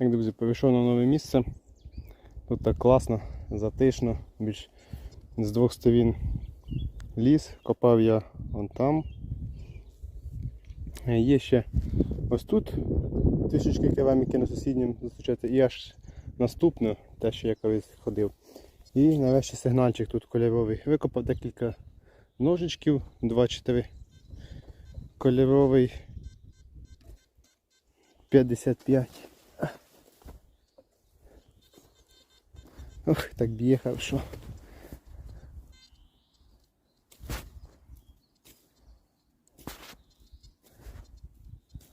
Як друзі, перейшов на нове місце. Тут так класно, затишно, більш з двох сторін ліс. Копав я вон там. Є ще ось тут трішечки кераміки на сусіднім зустрічається. І аж наступне, те, що я колись ходив. І нарешті сигнальчик тут кольоровий. Викопав декілька ножичків, 2-4. Кольоровий 55. Ох, так б'є хорошо.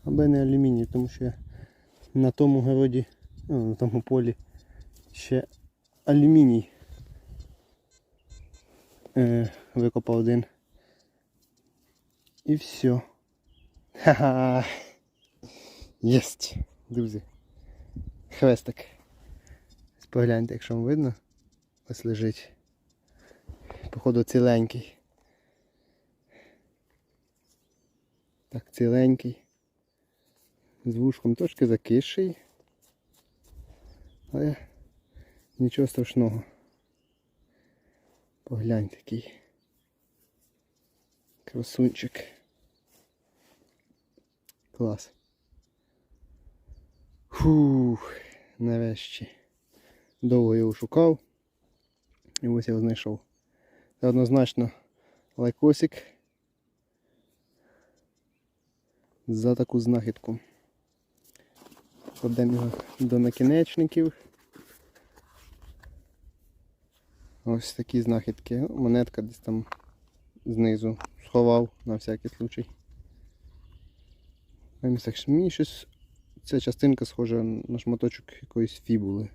Аби не алюміній, тому що я на тому городі, ну, на тому полі ще алюміній е, викопав один. І все. Ха-ха. Єсть, друзі. Хвестик. Погляньте, якщо вам видно, ось лежить. Походу ціленький. Так, ціленький. З вушком трошки закисший. Але нічого страшного. Поглянь такий. Красунчик. Клас. Фух, нарешті. Довго його шукав. І ось я його знайшов. Це однозначно лайкосик за таку знахідку. Кладемо його до накінечників. Ось такі знахідки. Монетка десь там знизу сховав на всякий случай. Ось так, Мені щось ця частинка схожа на шматочок якоїсь фібули.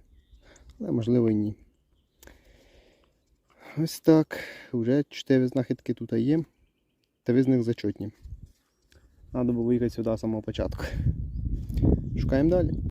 Але можливо і ні. Ось так. Вже 4 знахідки тут є. Три з них зачутні. Треба було їхати сюди з самого початку. Шукаємо далі.